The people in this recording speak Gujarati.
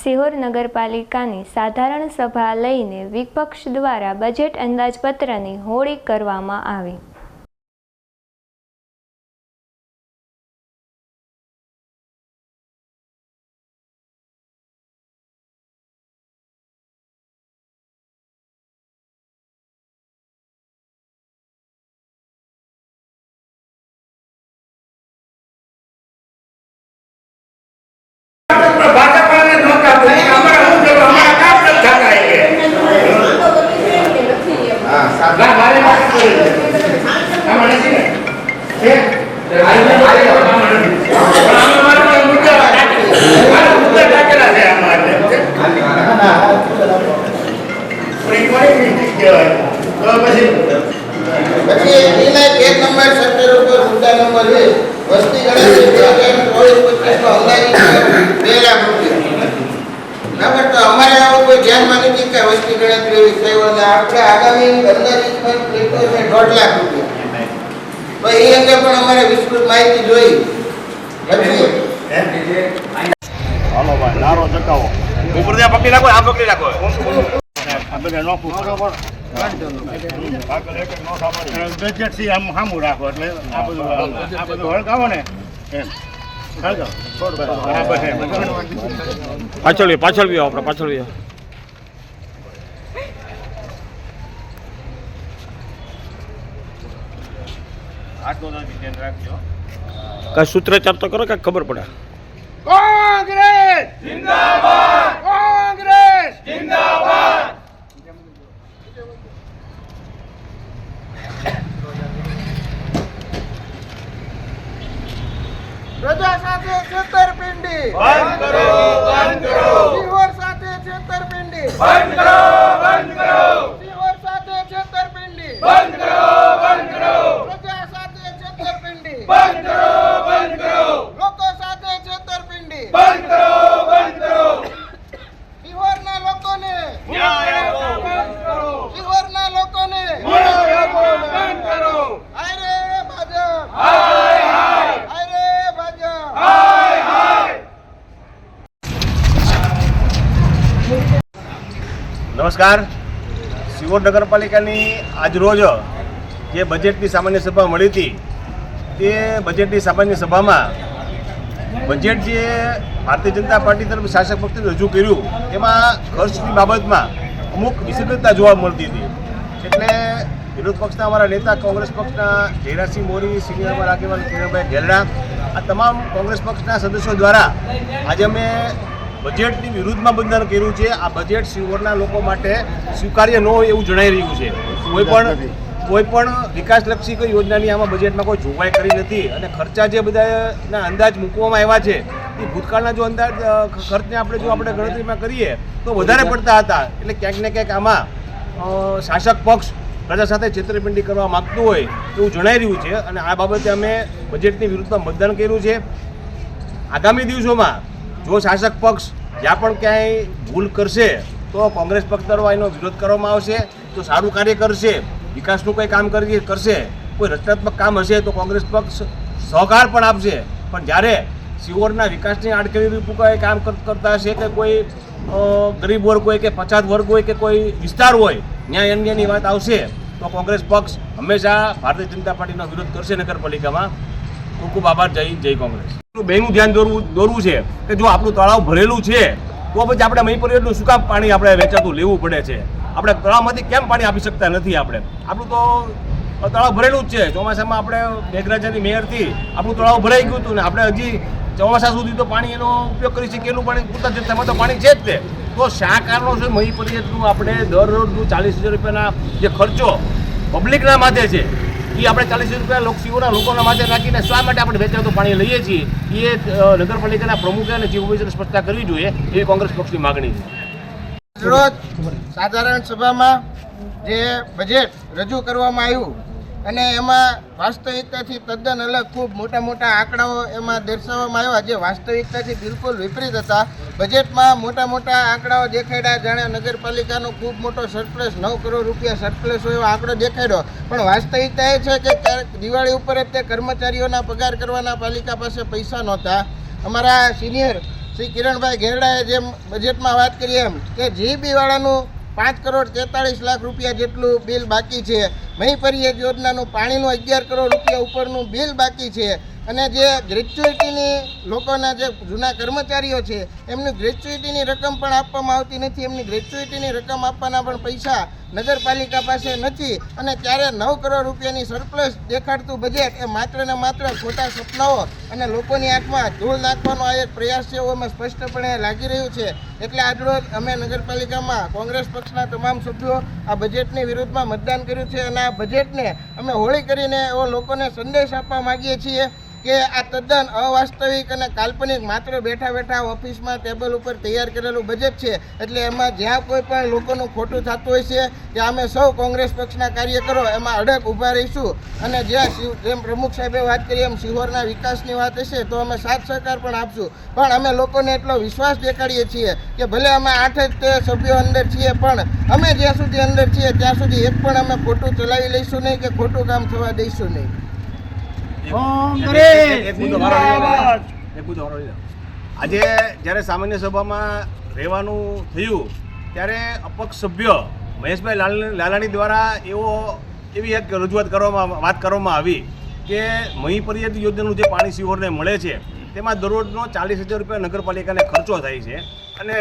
સિહોર નગરપાલિકાની સાધારણ સભા લઈને વિપક્ષ દ્વારા બજેટ અંદાજપત્રની હોળી કરવામાં આવી ભાજપાને નહોતા બોલી. અમારે શું જરૂર? અમારા કામ નથી થતા એ કે. ના, મારે વાત કરી છે. આમાં નથી ને? છે? આમાં નથી. પણ આમાં મારા મુદ્દા ટાંકી- મારા મુદ્દા ટાંકેલા છે આમાં એટલે. પણ એ કોની મિસ્ટેક કહેવાય? તો પછી પછી એના એક નંબર સત્તર ઉપર મુદ્દા વસ્તી ગણતરી ચોવીસ પચીસ નો અંદાજિત બે લાખ રૂપિયા બરાબર તો અમારે આવો કોઈ ધ્યાનમાં નથી કે વસ્તી ગણતરી એવી થઈ હોય આપણે આગામી અંદાજિત દોઢ લાખ રૂપિયા. તો એ અંગે પણ અમારે વિસ્તૃત માહિતી જોઈ. હાલો ભાઈ નારો ચકાવો ઉપર ત્યાં પકડી રાખો આ પકડી રાખો આ બધા નોખું બરોબર. બજેટથી આમ પાછળ પાછળ આપણે, પાછળ કાંઈ સૂત્રચાર તો કરો કઈ ખબર પડે. કોંગ્રેસ જિંદાબાદ કોંગ્રેસ જિંદાબાદ પ્રજા સાથે છેતરપિંડી બંધ કરો બંધ કરો સિહોર સાથે છેતરપિંડી બંધ કરો બંધ કરો સિહોર સાથે છેતરપિંડી બંધ કરો બંધ કરો પ્રજા સાથે છેતરપિંડી બંધ કરો બંધ કરો લોકો સાથે છેતરપિંડી બંધ કરો બંધ કરો સિહોરના લોકોને ન્યાય આપો બંધ કરો સિહોરના લોકોને ન્યાય આપો બંધ કરો હાય રે ભાજપ હાય હાય હાય રે ભાજપ હાય હાય નમસ્કાર. સિવોર નગરપાલિકાની આજરોજ જે બજેટની સામાન્ય સભા મળી હતી, તે બજેટની સામાન્ય સભામાં બજેટ જે ભારતીય જનતા પાર્ટી તરફ શાસક પક્ષે રજૂ કર્યું એમાં ખર્ચની બાબતમાં અમુક વિસંગતતા જોવા મળતી હતી. એટલે વિરોધ પક્ષના અમારા નેતા, કોંગ્રેસ પક્ષના જયરાજસિંહ મોરી સિનિયર અમારા આગેવાન કિરણભાઈ ગેલડા, આ તમામ કોંગ્રેસ પક્ષના સદસ્યો દ્વારા આજે અમે બજેટની વિરુદ્ધમાં બંધન કર્યું છે. આ બજેટ સિહોરના લોકો માટે સ્વીકાર્ય ન હોય એવું જણાઈ રહ્યું છે. કોઈ પણ કોઈ પણ વિકાસલક્ષી કોઈ યોજનાની આમાં બજેટમાં કોઈ જોગવાઈ કરી નથી. અને ખર્ચા જે બધાના અંદાજ મૂકવામાં આવ્યા છે એ ભૂતકાળના જો અંદાજ ખર્ચને આપણે જો આપણે ગણતરીમાં કરીએ તો વધારે પડતા હતા. એટલે ક્યાંક ને ક્યાંક આમાં શાસક પક્ષ પ્રજા સાથે છેતરપિંડી કરવા માગતું હોય એવું જણાઈ રહ્યું છે. અને આ બાબતે અમે બજેટની વિરુદ્ધમાં મતદાન કર્યું છે. આગામી દિવસોમાં જો શાસક પક્ષ જ્યાં પણ ક્યાંય ભૂલ કરશે, તો કોંગ્રેસ પક્ષ દ્વારા એનો વિરોધ કરવામાં આવશે, તો સારું કાર્ય કરશે, વિકાસનું કંઈ કામ કરી કરશે, કોઈ રચનાત્મક કામ હશે, તો કોંગ્રેસ પક્ષ સહકાર પણ આપશે. પણ જ્યારે સિહોરના વિકાસની આડકરી કોઈ કામ કર- કરતા હશે કે કોઈ ગરીબ વર્ગ હોય કે પછાત વર્ગ હોય કે કોઈ વિસ્તાર હોય, ન્યાય અન્યની વાત આવશે, તો કોંગ્રેસ પક્ષ હંમેશા ભારતીય જનતા પાર્ટીનો વિરોધ કરશે નગરપાલિકામાં. ખૂબ ખૂબ આભાર, જય જય કોંગ્રેસ. બેનું ધ્યાન દોરવું દોરવું છે કે જો આપણું તળાવ ભરેલું છે, તો પછી આપણે મહીપુર એટલું શું કામ પાણી આપણે વેચાતું લેવું પડે છે? આપણે તળાવમાંથી કેમ પાણી આપી શકતા નથી આપણે? આપણું તો તળાવ ભરેલું જ છે. ચોમાસામાં આપણે મેઘરાજાની મેયરથી આપણું તળાવ ભરાઈ ગયું હતું ને આપણે હજી ચોમાસા સુધી તો પાણી એનો ઉપયોગ કરી શકીએ એનું પાણી પૂરતા જથ્થામાં તો પાણી છે જ તે. તો શા કારણો છે મહી પરિયતનું આપણે દરરોજનું ચાલીસ હજાર રૂપિયાના જે ખર્ચો પબ્લિકના માથે છે? એ આપણે ચાલીસ રૂપિયા લોકસીઓના લોકોના માટે રાખીને શા માટે આપણે વેચાતું પાણી લઈએ છીએ? એ નગરપાલિકાના પ્રમુખે અને ચીફ ઓફિસરે સ્પષ્ટતા કરવી જોઈએ એ કોંગ્રેસ પક્ષની માગણી છે. સાધારણ સભામાં જે બજેટ રજૂ કરવામાં આવ્યું, અને એમાં વાસ્તવિકતાથી તદ્દન અલગ ખૂબ મોટા મોટા આંકડાઓ એમાં દર્શાવવામાં આવ્યા, જે વાસ્તવિકતાથી બિલકુલ વિપરીત હતા. બજેટમાં મોટા મોટા આંકડાઓ દેખાડ્યા. જાણે નગરપાલિકાનો ખૂબ મોટો સરપ્લસ નવ કરોડ રૂપિયા સરપ્લસ હોય એવો આંકડો દેખાડ્યો. પણ વાસ્તવિકતા એ છે કે દિવાળી ઉપર જ તે કર્મચારીઓના પગાર કરવાના પાલિકા પાસે પૈસા નહોતા. અમારા સિનિયર શ્રી કિરણભાઈ ઘેરડાએ જેમ બજેટમાં વાત કરી એમ કે જીબીવાળાનું પાંચ કરોડ તેતાળીસ લાખ રૂપિયા જેટલું બિલ બાકી છે. મહી પરિયત યોજનાનું પાણીનું અગિયાર કરોડ રૂપિયા ઉપરનું બિલ બાકી છે. અને જે ગ્રેચ્યુઇટીની લોકોના જે જૂના કર્મચારીઓ છે, એમની ગ્રેચ્યુઇટીની રકમ પણ આપવામાં આવતી નથી. એમની ગ્રેચ્યુઇટીની રકમ આપવાના પણ પૈસા નગરપાલિકા પાસે નથી. અને ત્યારે નવ કરોડ રૂપિયાની સરપ્લસ દેખાડતું બજેટ એ માત્ર ને માત્ર ખોટા સપનાઓ અને લોકોની આંખમાં ધૂળ નાખવાનો આ એક પ્રયાસ છે એવું અમે સ્પષ્ટપણે લાગી રહ્યું છે. એટલે આજરોજ અમે નગરપાલિકામાં કોંગ્રેસ પક્ષના તમામ સભ્યો આ બજેટની વિરુદ્ધમાં મતદાન કર્યું છે અને આ બજેટને અમે હોળી કરીને એવો લોકોને સંદેશ આપવા માગીએ છીએ. કે આ તદ્દન અવાસ્તવિક અને કાલ્પનિક માત્ર બેઠા બેઠા ઓફિસમાં ટેબલ ઉપર તૈયાર કરેલું બજેટ છે. એટલે એમાં જ્યાં કોઈ પણ લોકોનું ખોટું થતું હોય છે, ત્યાં અમે સૌ કોંગ્રેસ પક્ષના કાર્યકરો એમાં અડગ ઊભા રહીશું. અને જ્યાં શિવ, જેમ પ્રમુખ સાહેબે વાત કરી એમ સિહોરના વિકાસની વાત હશે, તો અમે સાથ સહકાર પણ આપશું. પણ અમે લોકોને એટલો વિશ્વાસ દેખાડીએ છીએ કે ભલે અમે આઠ જ સભ્યો અંદર છીએ, પણ અમે જ્યાં સુધી અંદર છીએ, ત્યાં સુધી એક પણ અમે ખોટું ચલાવી લઈશું નહીં કે ખોટું કામ થવા દઈશું નહીં. આજે જ્યારે સામાન્ય સભામાં રહેવાનું થયું ત્યારે અપક્ષ સભ્ય મહેશભાઈ લાલ- લાલાણી દ્વારા એવો એવી એક રજૂઆત કરવામાં વાત કરવામાં આવી કે મહી પરિયત યોજનાનું જે પાણી સિહોરને મળે છે તેમાં દરરોજનો ચાલીસ હજાર રૂપિયા નગરપાલિકાને ખર્ચો થાય છે અને